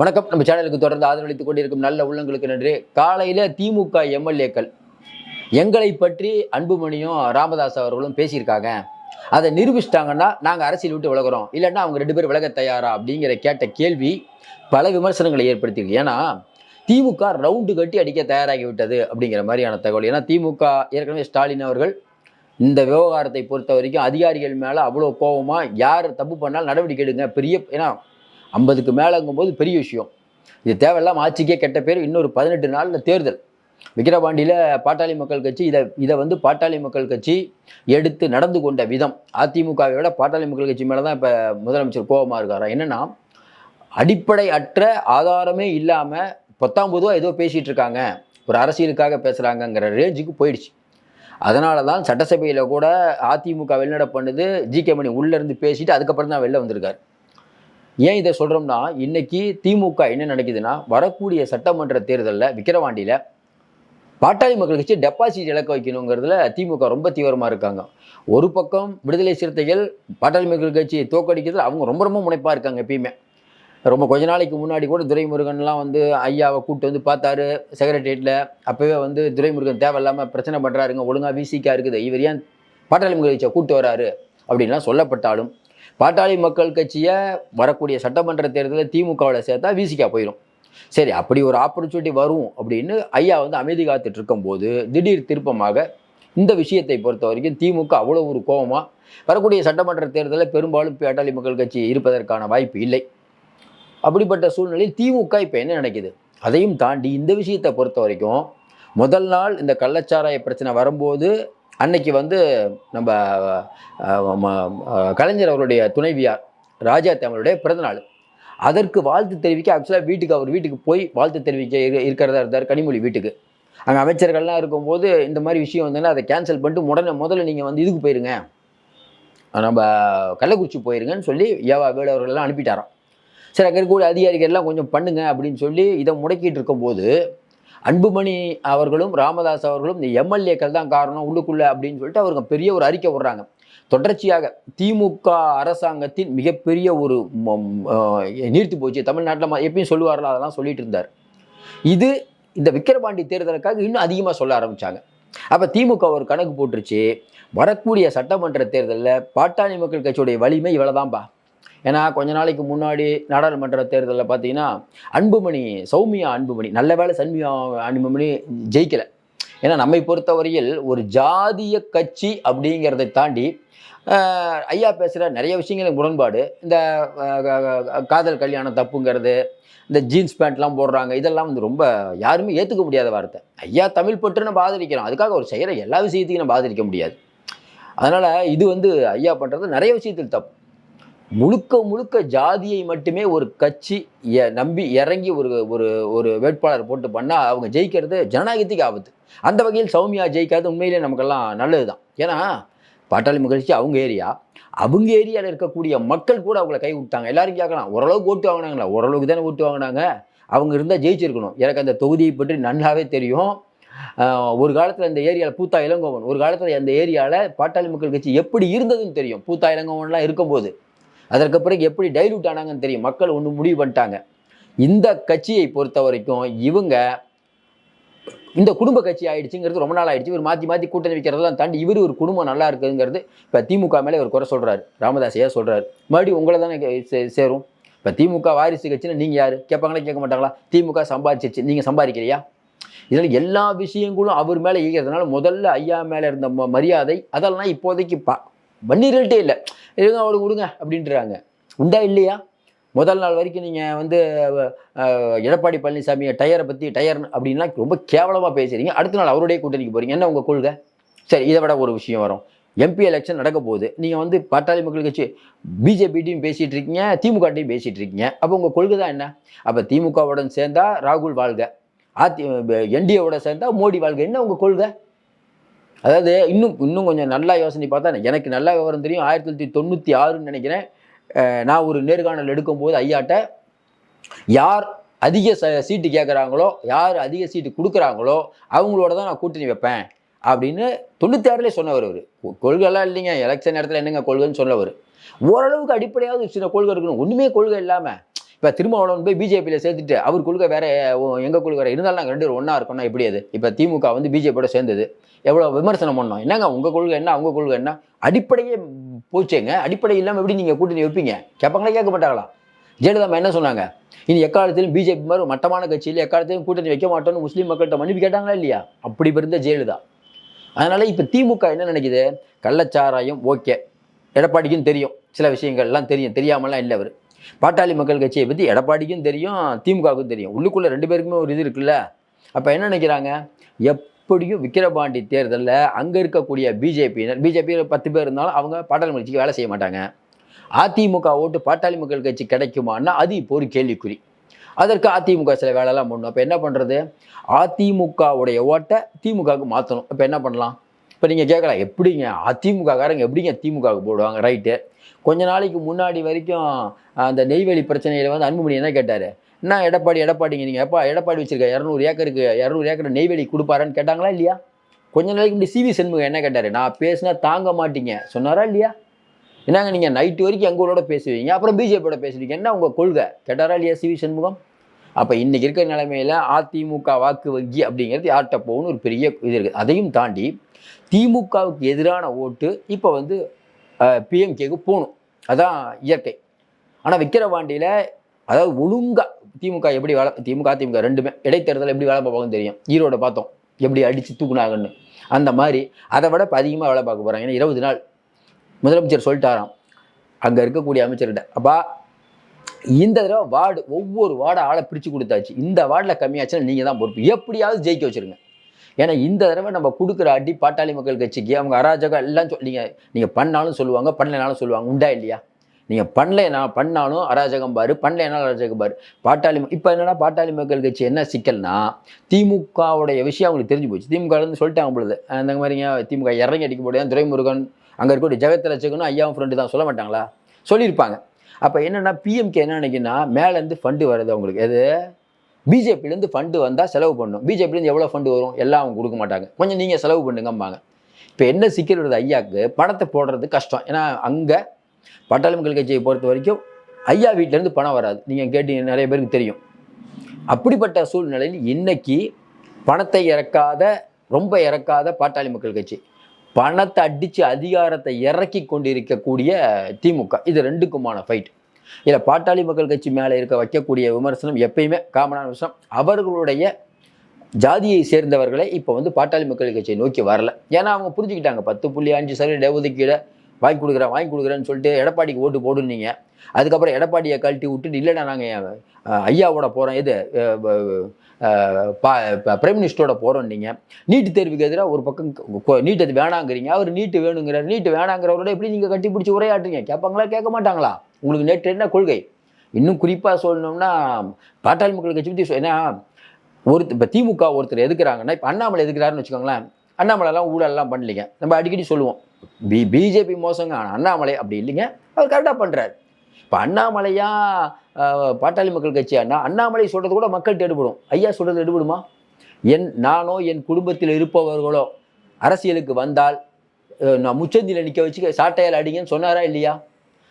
வணக்கம். நம்ம சேனலுக்கு தொடர்ந்து ஆதரவளித்துக் கொண்டிருக்கும் நல்ல உள்ளங்களுக்கு நன்றி. காலையில் திமுக எம்எல்ஏக்கள் எங்களை பற்றி அன்புமணியும் ராமதாஸ் அவர்களும் பேசியிருக்காங்க. அதை நிரூபிச்சிட்டாங்கன்னா நாங்கள் அரசியல் விட்டு விலகிறோம். இல்லைன்னா அவங்க ரெண்டு பேரும் விலக தயாரா அப்படிங்கிற கேட்ட கேள்வி பல விமர்சனங்களை ஏற்படுத்தியிருக்கு. ஏன்னா திமுக ரவுண்டு கட்டி அடிக்க தயாராகி விட்டது அப்படிங்கிற மாதிரியான தகவல். ஏன்னா திமுக ஏற்கனவே ஸ்டாலின் அவர்கள் இந்த விவகாரத்தை பொறுத்த வரைக்கும் அதிகாரிகள் மேலே அவ்வளோ கோபமாக யார் தப்பு பண்ணால் நடவடிக்கை எடுங்க. பெரிய ஏன்னா ஐம்பதுக்கு மேலேங்கும்போது பெரிய விஷயம். இது தேவையில்லாம ஆட்சிக்கே கெட்ட பேர் இன்னொரு பதினெட்டு நாளில் தேர்தல். விக்கிரவாண்டியில் பாட்டாளி மக்கள் கட்சி இதை இதை வந்து பாட்டாளி மக்கள் கட்சி எடுத்து நடந்து கொண்ட விதம். அதிமுகவை விட பாட்டாளி மக்கள் கட்சி மேலே தான் இப்போ முதலமைச்சர் கோபமாக இருக்காரா? என்னன்னா அடிப்படை அற்ற ஆதாரமே இல்லாமல் பத்தாம் பொதுவாக ஏதோ பேசிகிட்டு இருக்காங்க. ஒரு அரசியலுக்காக பேசுகிறாங்கங்கிற ரேஞ்சுக்கு போயிடுச்சு. அதனால தான் சட்டசபையில் கூட அதிமுக வெளிநட பண்ணுது. ஜி கே மணி உள்ளேருந்து பேசிட்டு அதுக்கப்புறம் தான் வெளில வந்திருக்காரு. ஏன் இதை சொல்கிறோம்னா இன்னைக்கு திமுக என்ன நடக்குதுன்னா வரக்கூடிய சட்டமன்ற தேர்தலில் விக்கிரவாண்டியில் பாட்டாளி மக்கள் கட்சி டெபாசிட் இழக்க வைக்கணுங்கிறதுல திமுக ரொம்ப தீவிரமாக இருக்காங்க. ஒரு பக்கம் விடுதலை சிறுத்தைகள் பாட்டாளி மக்கள் கட்சியை தோக்கடிக்கிறதுல அவங்க ரொம்ப ரொம்ப முனைப்பாக இருக்காங்க எப்பயுமே. ரொம்ப கொஞ்ச நாளைக்கு முன்னாடி கூட துரைமுருகன்லாம் வந்து ஐயாவை கூப்பிட்டு வந்து பார்த்தாரு செக்ரட்டரியேட்டில் அப்போவே வந்து துரைமுருகன் தேவையில்லாமல் பிரச்சனை பண்ணுறாருங்க ஒழுங்காக விசிக்கா இருக்குது இவர் ஏன் பாட்டாளி மக்கள் கட்சியை கூப்பிட்டு வராரு அப்படின்லாம் சொல்லப்பட்டாலும் பாட்டாளி மக்கள் கட்சியை வரக்கூடிய சட்டமன்ற தேர்தலில் திமுகவில் சேர்த்தா விசிகா போயிடும் சரி அப்படி ஒரு ஆப்பர்ச்சுனிட்டி வரும் அப்படின்னு ஐயா வந்து அமைதி காத்துட்டு இருக்கும்போது திடீர் திருப்பமாக இந்த விஷயத்தை பொறுத்த வரைக்கும் திமுக அவ்வளோ ஒரு கோபமாக வரக்கூடிய சட்டமன்ற தேர்தலில் பெரும்பாலும் பாட்டாளி மக்கள் கட்சி இருப்பதற்கான வாய்ப்பு இல்லை. அப்படிப்பட்ட சூழ்நிலையில் திமுக இப்போ என்ன நினைக்குது? அதையும் தாண்டி இந்த விஷயத்தை பொறுத்த வரைக்கும் முதல் நாள் இந்த கள்ளச்சாராய பிரச்சனை வரும்போது அன்னைக்கு வந்து நம்ம ம- கலைஞர் அவருடைய துணைவியார் ராஜா தமிழுடைய பிறந்தநாள். அதற்கு வாழ்த்து தெரிவிக்க ஆக்சுவலாக வீட்டுக்கு அவர் வீட்டுக்கு போய் வாழ்த்து தெரிவிக்க இரு- இருக்கிறதா இருந்தார் கனிமொழி வீட்டுக்கு. அங்கே அமைச்சர்கள்லாம் இருக்கும்போது இந்த மாதிரி விஷயம் வந்ததுன்னா அதை கேன்சல் பண்ணிட்டு உடனே முதல்ல நீங்கள் வந்து இதுக்கு போயிருங்க. நம்ம கள்ளக்குறிச்சி போயிருங்கன்னு சொல்லி ஏவா வேலு அவர்கள்லாம் அனுப்பிட்டாராம். சரி அங்கே இருக்கக்கூடிய அதிகாரிகள்லாம் கொஞ்சம் பண்ணுங்க அப்படின்னு சொல்லி இதை முடக்கிட்டு இருக்கும்போது அன்புமணி அவர்களும் ராமதாஸ் அவர்களும் இந்த எம்எல்ஏக்கள் தான் காரணம் உள்ளுக்குள்ளே அப்படின்னு சொல்லிட்டு அவருக்கு பெரிய ஒரு அறிக்கை விடுறாங்க தொடர்ச்சியாக திமுக அரசாங்கத்தின் மிகப்பெரிய ஒரு நீர்த்து போச்சு. தமிழ்நாட்டில் எப்பயும் சொல்லுவார்கள் அதெல்லாம் சொல்லிட்டு இருந்தார். இது இந்த விக்கிரவாண்டி தேர்தலுக்காக இன்னும் அதிகமாக சொல்ல ஆரம்பிச்சாங்க. அப்போ திமுக ஒரு கணக்கு போட்டுருச்சு. வரக்கூடிய சட்டமன்ற தேர்தலில் பாட்டாளி மக்கள் கட்சியுடைய வலிமை இவ்வளோதான்பா ஏன்னா கொஞ்ச நாளைக்கு முன்னாடி நாடாளுமன்ற தேர்தலில் பார்த்தீங்கன்னா அன்புமணி சௌமியா அன்புமணி நல்ல வேளை சன்மியா அன்புமணி ஜெயிக்கலை. ஏன்னா நம்மை பொறுத்தவரையில் ஒரு ஜாதிய கட்சி அப்படிங்கிறதை தாண்டி ஐயா பேசுகிற நிறைய விஷயங்கள் முரண்பாடு இந்த காதல் கல்யாணம் தப்புங்கிறது இந்த ஜீன்ஸ் பேண்ட்லாம் போடுறாங்க இதெல்லாம் வந்து ரொம்ப யாருமே ஏற்றுக்க முடியாத வார்த்தை. ஐயா தமிழ் பற்று நம்ம ஆதரிக்கிறோம். அதுக்காக ஒரு செய்கிற எல்லா விஷயத்தையும் நம்ம ஆதரிக்க முடியாது. அதனால் இது வந்து ஐயா பண்ணுறது நிறைய விஷயத்தில் தப்பு. முழுக்க முழுக்க ஜாதியை மட்டுமே ஒரு கட்சி எ- நம்பி இறங்கி ஒரு ஒரு ஒரு வேட்பாளர் போட்டு பண்ணால் அவங்க ஜெயிக்கிறது ஜனநாயகத்துக்கு ஆபத்து. அந்த வகையில் சௌமியா ஜெயிக்காது உண்மையிலே நமக்கெல்லாம் நல்லது தான் ஏன்னா பாட்டாளி மகிழ்ச்சி அவங்க ஏரியா அவங்க ஏரியாவில் இருக்கக்கூடிய மக்கள் கூட அவங்கள கை விட்டாங்க எல்லாரும் கேட்கலாம் ஓரளவுக்கு ஓட்டு வாங்கினாங்களா? ஓரளவுக்கு தானே ஓட்டு வாங்கினாங்க. அவங்க இருந்தால் ஜெயிச்சிருக்கணும். எனக்கு அந்த தொகுதியை பற்றி நல்லாவே தெரியும். ஒரு காலத்தில் இந்த ஏரியாவில் பூத்தா இளங்கோவன் ஒரு காலத்தில் அந்த ஏரியாவில் பாட்டாளி மக்கள் கட்சி எப்படி இருந்ததுன்னு தெரியும். பூத்தா இளங்கோவன்லாம் இருக்கும்போது. அதற்கு பிறகு எப்படி டைல்யூட் ஆனாங்கன்னு தெரியும். மக்கள் ஒன்று முடிவு பண்ணிட்டாங்க. இந்த கட்சியை பொறுத்த வரைக்கும் இவங்க இந்த குடும்ப கட்சி ஆயிடுச்சுங்கிறது ரொம்ப நாள் ஆயிடுச்சு. இவர் மாற்றி மாற்றி கூட்டணி வைக்கிறதெல்லாம் தாண்டி இவர் ஒரு குடும்பம் நல்லா இருக்குங்கிறது இப்போ திமுக மேலே ஒரு குறை சொல்கிறாரு ராமதாஸ் ஏன் சொல்கிறாரு மறுபடியும் உங்களை தானே சே- சேரும். இப்போ திமுக வாரிசு கட்சின்னு நீங்கள் யார்? கேட்பாங்களா கேட்க மாட்டாங்களா? திமுக சம்பாதிச்சிச்சு. நீங்கள் சம்பாதிக்கிறியா இதில் எல்லா விஷயங்களும் அவர் மேலே ஈகிறதுனால முதல்ல ஐயா மேலே இருந்த ம- மரியாதை அதெல்லாம் இப்போதைக்கு பா வன்னியர்கள்ட்டே இல்லை. இருங்க அவளுக்கு விடுங்க அப்படின்றாங்க. உண்டா இல்லையா? முதல் நாள் வரைக்கும் நீங்கள் வந்து எடப்பாடி பழனிசாமி டயரை பற்றி டயர் அப்படின்லாம் ரொம்ப கேவலமாக பேசுகிறீங்க அடுத்த நாள் அவருடைய கூட்டணிக்கு போகிறீங்க என்ன உங்கள் கொள்கை? சரி இதை விட ஒரு விஷயம் வரும். எம்பி எலெக்ஷன் நடக்க போகுது. நீங்கள் வந்து பாட்டாளி மக்கள் கட்சி பிஜேபிட்டையும் பேசிகிட்டு இருக்கீங்க திமுகட்டையும் பேசிகிட்டு இருக்கீங்க. அப்போ உங்கள் கொள்கை தான் என்ன? அப்போ திமுகவுடன் சேர்ந்தால் ராகுல் வாழ்க. அதி என்டிஏவோட சேர்ந்தால் மோடி வாழ்க. என்ன உங்கள் கொள்கை? அதாவது இன்னும் இன்னும் கொஞ்சம் நல்லா யோசனை பார்த்தா எனக்கு நல்லா விவரம் தெரியும். ஆயிரத்தி தொள்ளாயிரத்தி தொண்ணூற்றி ஆறுன்னு நினைக்கிறேன். நான் ஒரு நேர்காணல் எடுக்கும்போது ஐயாட்ட யார் அதிக ச சீட்டு கேட்குறாங்களோ யார் அதிக சீட்டு கொடுக்குறாங்களோ அவங்களோட தான் நான் கூட்டணி வைப்பேன் அப்படின்னு தொண்ணூற்றி ஆறுலேயே சொன்னவர் அவர். கொள்கைலாம் இல்லைங்க. எலெக்ஷன் நேரத்தில் என்னங்க கொள்கைன்னு சொன்னவர். ஓரளவுக்கு அடிப்படையாவது சில கொள்கை இருக்கணும். ஒன்றுமே கொள்கை இல்லாமல் இப்போ திருமாவளவன் போய் பிஜேபியில் சேர்த்துட்டு அவர் கொள்கை வேற எங்கள் கொள்கை வேற இருந்தாலும் நாங்கள் ரெண்டு பேரும் ஒன்றா இருக்கோம்னா எப்படி அது? இப்போ திமுக வந்து பிஜேபியோட சேர்ந்தது. எவ்வளோ விமர்சனம் பண்ணோம். என்னங்க உங்கள் கொள்கை என்ன அவங்க கொள்கை என்ன? அடிப்படையே போச்சேங்க. அடிப்படை இல்லாமல் எப்படி நீங்கள் கூட்டணி வைப்பீங்க? கேட்பாங்களா கேட்க மாட்டாங்களா ஜெயலலிதா என்ன சொன்னாங்க? இனி எக்காலத்திலும் பிஜேபி மாதிரி மட்டமான கட்சியில் எக்காலத்திலும் கூட்டணி வைக்க மாட்டோம்னு முஸ்லீம் மக்கள்கிட்ட மன்னிப்பு கேட்டாங்களா இல்லையா? அப்படி இருந்த ஜெயலலிதா. அதனால் இப்போ திமுக என்ன நினைக்குது? கள்ளச்சாராயம் ஓகே. எடப்பாடிக்கும் தெரியும். சில விஷயங்கள்லாம் தெரியும். தெரியாமலாம் இல்லை அவர். பாட்டாளி மக்கள் கட்சியை பற்றி எடப்பாடிக்கும் தெரியும் திமுகவுக்கும் தெரியும். உள்ளுக்குள்ளே ரெண்டு பேருக்குமே ஒரு இது இருக்குல்ல. அப்போ என்ன நினைக்கிறாங்க? எப்படியும் விக்கிரபாண்டி தேர்தலில் அங்கே இருக்கக்கூடிய பிஜேபியினர் பிஜேபி பத்து பேர் இருந்தாலும் அவங்க பாட்டாளி கட்சிக்கு வேலை செய்ய மாட்டாங்க. அதிமுக ஓட்டு பாட்டாளி மக்கள் கட்சி கிடைக்குமான்னா அது இப்போ ஒரு கேள்விக்குறி. அதற்கு அதிமுக சில வேலைலாம் பண்ணணும் அப்போ என்ன பண்ணுறது அதிமுகவுடைய ஓட்டை திமுகவுக்கு மாற்றணும் இப்போ என்ன பண்ணலாம்? இப்போ நீங்கள் கேட்கலாம் எப்படிங்க அதிமுககாரங்க எப்படிங்க திமுகவுக்கு போடுவாங்க? ரைட்டு கொஞ்ச நாளைக்கு முன்னாடி வரைக்கும் அந்த நெய்வேலி பிரச்சனையில் வந்து அன்புமணி என்ன கேட்டார்? என்ன எடப்பாடி எடப்பாடிங்க நீங்கள் எப்பா எடப்பாடி வச்சிருக்க இரநூறு ஏக்கருக்கு இரநூறு ஏக்கர் நெய்வேலி கொடுப்பாரான்னு கேட்டாங்களா இல்லையா? கொஞ்ச நாளைக்கு முன்னாடி சிவி சண்முகம் என்ன கேட்டார்? நான் பேசினா தாங்க மாட்டீங்க. சொன்னாரா இல்லையா? என்னங்க நீங்கள் நைட்டு வரைக்கும் எங்களோட பேசுவீங்க? அப்புறம் பிஜேபியோட பேசுவீங்க என்ன உங்கள் கொள்கை? கேட்டாரா இல்லையா சிவி சண்முகம்? அப்போ இன்றைக்கி இருக்கிற நிலைமையில் அதிமுக வாக்கு வங்கி அப்படிங்கிறது யார்கிட்ட போகணும் ஒரு பெரிய இது இருக்குது அதையும் தாண்டி திமுகவுக்கு எதிரான ஓட்டு இப்போ வந்து பிஎம்கேக்கு போகணும். அதான் இயற்கை. ஆனால் விக்கிரவாண்டியில் அதாவது ஒழுங்கா திமுக எப்படி வேலை திமுக அதிமுக ரெண்டுமே இடைத்தேர்தல் எப்படி வேலை பார்ப்பாங்கன்னு தெரியும். ஈரோட பார்த்தோம். எப்படி அடித்து தூக்குனாங்கன்னு. அந்த மாதிரி அதை விட இப்போ அதிகமாக வேலை பார்க்க போகிறாங்க ஏன்னா இருபது நாள் முதலமைச்சர் சொல்லிட்டாராம். அங்கே இருக்கக்கூடிய அமைச்சர்கிட்ட. அப்பா இந்த தடவை வார்டு ஒவ்வொரு வார்டை ஆளை பிரித்து கொடுத்தாச்சு. இந்த வார்டில் கம்மியாச்சுன்னா நீங்கள் தான் பொறுப்பு. எப்படியாவது ஜெயிக்க வச்சிருங்க. ஏன்னா இந்த தடவை நம்ம கொடுக்குற அடி பாட்டாளி மக்கள் கட்சிக்கு அவங்க அராஜகம் எல்லாம் சொல் நீங்கள் நீங்கள் பண்ணாலும் சொல்லுவாங்க பண்ணலைனாலும் சொல்லுவாங்க. உண்டா இல்லையா? நீங்கள் பண்ணலைனா பண்ணாலும் அராஜகம் பாரு பண்ணலைனாலும் அராஜகம் பாரு. பாட்டாளி இப்போ என்னென்னா பாட்டாளி மக்கள் கட்சி என்ன சிக்கல்னா திமுகவுடைய விஷயம் அவங்களுக்கு தெரிஞ்சு போச்சு. திமுகலேருந்து சொல்லிட்டாங்க பொழுது அந்த மாதிரிங்க திமுக இறங்கி அடிக்க முடியாது துரைமுருகன் அங்கே இருக்கக்கூடிய ஜெகத் ரச்சகனும் ஐயாவும் ஃப்ரெண்டு தான். சொல்ல மாட்டாங்களா? சொல்லியிருப்பாங்க. அப்போ என்னென்னா பிஎம்கே என்ன நினைக்கினா மேலேருந்து ஃபண்டு வருது அவங்களுக்கு. எது? பிஜேபிலேருந்து ஃபண்டு வந்தால் செலவு பண்ணும். பிஜேபிலேருந்து எவ்வளோ ஃபண்டு வரும்? எல்லாம் அவங்க கொடுக்க மாட்டாங்க. கொஞ்சம் நீங்கள் செலவு பண்ணுங்கம்பாங்க. இப்போ என்ன சிக்கல் வருது ஐயாவுக்கு பணத்தை போடுறது கஷ்டம். ஏன்னா அங்கே பாட்டாளி மக்கள் கட்சியை பொறுத்த வரைக்கும் ஐயா வீட்டிலேருந்து பணம் வராது. நீங்கள் கேட்டீங்க நிறைய பேருக்கு தெரியும். அப்படிப்பட்ட சூழ்நிலையில் இன்னைக்கு பணத்தை இறக்காத ரொம்ப இறக்காத பாட்டாளி மக்கள் கட்சி. பணத்தை அடித்து அதிகாரத்தை இறக்கி கொண்டிருக்கக்கூடிய திமுக. இது ரெண்டுக்குமான ஃபைட் இதில் பாட்டாளி மக்கள் கட்சி மேலே இருக்க வைக்கக்கூடிய விமர்சனம் எப்பயுமே காமனான விஷயம் அவர்களுடைய ஜாதியை சேர்ந்தவர்களே இப்போ வந்து பாட்டாளி மக்கள் கட்சியை நோக்கி வரல. ஏன்னா அவங்க புரிஞ்சுக்கிட்டாங்க பத்து புள்ளி அஞ்சு சதவீத ஒதுக்கீடை வாங்கி கொடுக்குறேன் வாங்கி கொடுக்குறேன்னு சொல்லிட்டு எடப்பாடிக்கு ஓட்டு போடுனீங்க. அதுக்கப்புறம் எடப்பாடியை கழட்டி விட்டுட்டு இல்லைடா நாங்கள் ஐயாவோட போகிறோம் இது பிரைம் மினிஸ்டரோட போகிறோம் நீங்கள் நீட்டு தேர்வுக்கு எதிராக ஒரு பக்கம் கொ- நீட் அது வேணாங்கிறீங்க. அவர் நீட்டு வேணுங்கிறார். நீட்டு வேணாங்கிறவரோட எப்படி நீங்கள் கட்டி பிடிச்சி உரையாட்டுறீங்க கேட்பாங்களா கேட்க மாட்டாங்களா? உங்களுக்கு நேற்று என்ன கொள்கை? இன்னும் குறிப்பாக சொல்லணும்னா பாட்டாளி மக்கள் கட்சி பற்றி ஏன்னா ஒருத்தர் இப்போ திமுக ஒருத்தர் எதுக்குறாங்கன்னா இப்போ அண்ணாமலை எதுக்குறாருன்னு வச்சுக்கோங்களேன் அண்ணாமலைலாம் ஊழலெல்லாம் பண்ணலைங்க. நம்ம அடிக்கடி சொல்லுவோம். பி பிஜேபி மோசங்க அண்ணாமலை அப்படி இல்லைங்க. அவர் கரெக்டாக பண்ணுறாரு இப்போ அண்ணாமலையாக பாட்டாளி மக்கள் கட்சியானா அண்ணாமலை சொல்கிறது கூட மக்கள்கிட்ட எடுபடும். ஐயா சொல்கிறது எடுபடுமா? என் நானோ என் குடும்பத்தில் இருப்பவர்களோ அரசியலுக்கு வந்தால் நான் முச்சந்தியில் நிற்க வச்சு சாட்டையால் அடிங்கன்னு சொன்னாரா இல்லையா?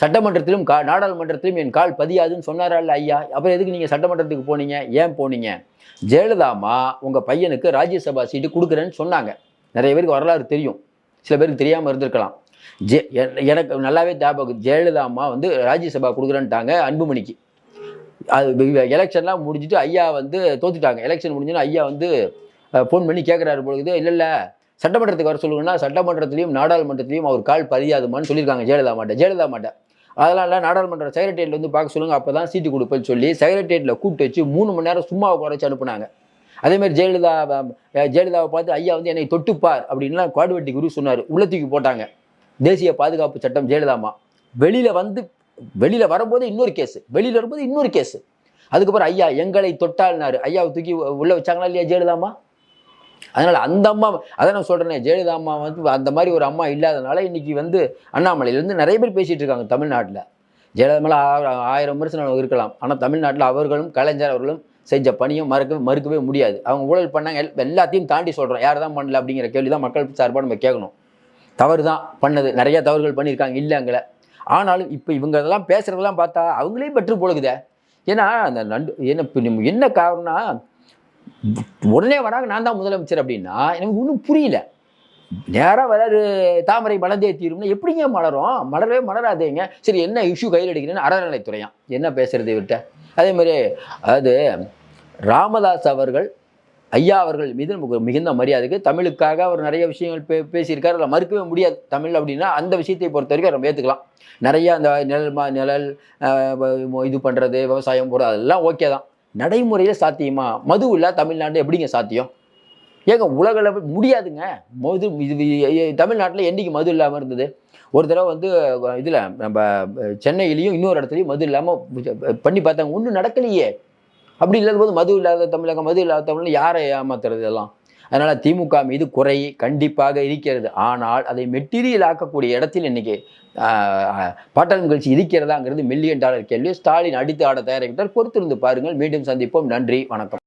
சட்டமன்றத்திலும் கா நாடாளுமன்றத்திலும் என் கால் பதியாதுன்னு சொன்னாரா இல்லை ஐயா? அப்புறம் எதுக்கு நீங்கள் சட்டமன்றத்துக்கு போனீங்க? ஏன் போனீங்க? ஜெயலலிதாமா உங்கள் பையனுக்கு ராஜ்யசபா சீட்டு கொடுக்குறேன்னு சொன்னாங்க. நிறைய பேருக்கு வரலாறு தெரியும். சில பேருக்கு தெரியாமல் இருந்திருக்கலாம். ஜெ எ- எனக்கு நல்லாவே ஞாபகம் ஜெயலலிதா அம்மா வந்து ராஜ்யசபா கொடுக்குறேன்ட்டாங்க அன்புமணிக்கு. அது எலெக்ஷன்லாம் முடிஞ்சிட்டு ஐயா வந்து தோத்துட்டாங்க. எலெக்ஷன் முடிஞ்சுன்னா ஐயா வந்து ஃபோன் பண்ணி கேட்குறாரு பொழுது இல்லை இல்லை சட்டமன்றத்துக்கு வர சொல்லுங்கன்னா சட்டமன்றத்திலையும் நாடாளுமன்றத்திலையும் அவர் கால் பதியாதுமான்னு சொல்லியிருக்காங்க. ஜெயலலிதா மாட்ட ஜெயலலிதா மாட்ட அதெல்லாம் இல்லை நாடாளுமன்ற செக்ரட்டரியேட்ல வந்து பார்க்க சொல்லுங்க அப்போ தான் சீட்டு கொடுப்பேன்னு சொல்லி செக்ரட்டரியேட்டில் கூப்பிட்டு வச்சு மூணு மணி நேரம் சும்மா குறைச்சி அனுப்புனாங்க. அதேமாதிரி ஜெயலலிதா ஜெயலலிதாவை பார்த்து ஐயா வந்து என்னை தொட்டுப்பார் அப்படின்லாம் குவாடுவெட்டி குரு சொன்னார். உள்ளத்துக்கு போட்டாங்க. தேசிய பாதுகாப்பு சட்டம் ஜெயலலிதாமா வெளியில் வந்து வெளியில் வரும்போது இன்னொரு கேஸு வெளியில் வரும்போது இன்னொரு கேஸு அதுக்கப்புறம் ஐயா எங்களை தொட்டால்னாரு ஐயாவை தூக்கி உள்ள வச்சாங்களா இல்லையா ஜெயலலிதா அதனால அந்த அம்மா அதை நான் சொல்கிறேன் ஜெயலலிதா அம்மா வந்து அந்த மாதிரி ஒரு அம்மா இல்லாதனால இன்னைக்கு வந்து அண்ணாமலையிலேருந்து நிறைய பேர் பேசிட்டு இருக்காங்க தமிழ்நாட்டில். ஜெயலலிதா மேலே ஆயிரம் விமர்சனம் இருக்கலாம். ஆனால் தமிழ்நாட்டில் அவர்களும் கலைஞர் அவர்களும் செஞ்ச பணியும் மறுக்க மறுக்கவே முடியாது. அவங்க ஊழல் பண்ணாங்க எல்- எல்லாத்தையும் தாண்டி சொல்கிறோம் யார் தான் பண்ணல அப்படிங்கிற கேள்வி தான் மக்கள் சார்பாக நம்ம கேட்கணும். தவறு தான் பண்ணது. நிறைய தவறுகள் பண்ணியிருக்காங்க இல்லைங்கள ஆனாலும் இப்போ இவங்க இதெல்லாம் பேசுகிறதெல்லாம் பார்த்தா அவங்களே பெற்று போடுக்குதே ஏன்னா அந்த நண்டு என்ன இப்போ என்ன காரணம்னா உடனே வராங்க நான் தான் முதலமைச்சர் அப்படின்னா எனக்கு ஒன்றும் புரியல. நேராக வராரு தாமரை மலர்ந்தே தீரும்னா எப்படிங்க மலரும்? மலரவே மலராதேங்க. சரி என்ன இஷ்யூ கையில் எடுக்கிறேன்னு அறநிலைத்துறையான் என்ன பேசுறது இவர்கிட்ட? அதே மாதிரி அதாவது ராமதாஸ் அவர்கள் ஐயா அவர்கள் மீது நமக்கு மிகுந்த மரியாதைக்கு தமிழுக்காக அவர் நிறைய விஷயங்கள் பே பேசியிருக்காரு. அதில் மறுக்கவே முடியாது. தமிழ் அப்படின்னா அந்த விஷயத்தை பொறுத்த வரைக்கும் நம்ம ஏற்றுக்கலாம் நிறையா அந்த நிழல் மா நிழல் இது பண்ணுறது விவசாயம் போடுறது அதெல்லாம் ஓகே தான். நடைமுறையில் சாத்தியமா? மது இல்லை தமிழ்நாடு எப்படிங்க சாத்தியம்? ஏங்க உலக முடியாதுங்க. மது இது தமிழ்நாட்டில் என்றைக்கு மது இல்லாமல் இருந்தது? ஒரு தடவை வந்து இதில் நம்ம சென்னையிலையும் இன்னொரு இடத்துலையும் மது இல்லாமல் பண்ணி பார்த்தாங்க. ஒன்றும் நடக்கலையே. அப்படி இல்லாத போது மது இல்லாத தமிழகம் மது இல்லாத தமிழ் யாரை ஏமாத்துறது எல்லாம் அதனால் திமுக மீது குறை கண்டிப்பாக இருக்கிறது. ஆனால் அதை மெட்டீரியல் ஆக்கக்கூடிய இடத்தில் இன்னைக்கு ஆஹ், பாட்டாளி நிகழ்ச்சி இருக்கிறதாங்கிறது மில்லியன் டாலர் கேள்வி. ஸ்டாலின் அடித்து ஆட தயாரிக்கிட்டார் பொறுத்திருந்து பாருங்கள். மீண்டும் சந்திப்போம். நன்றி. வணக்கம்.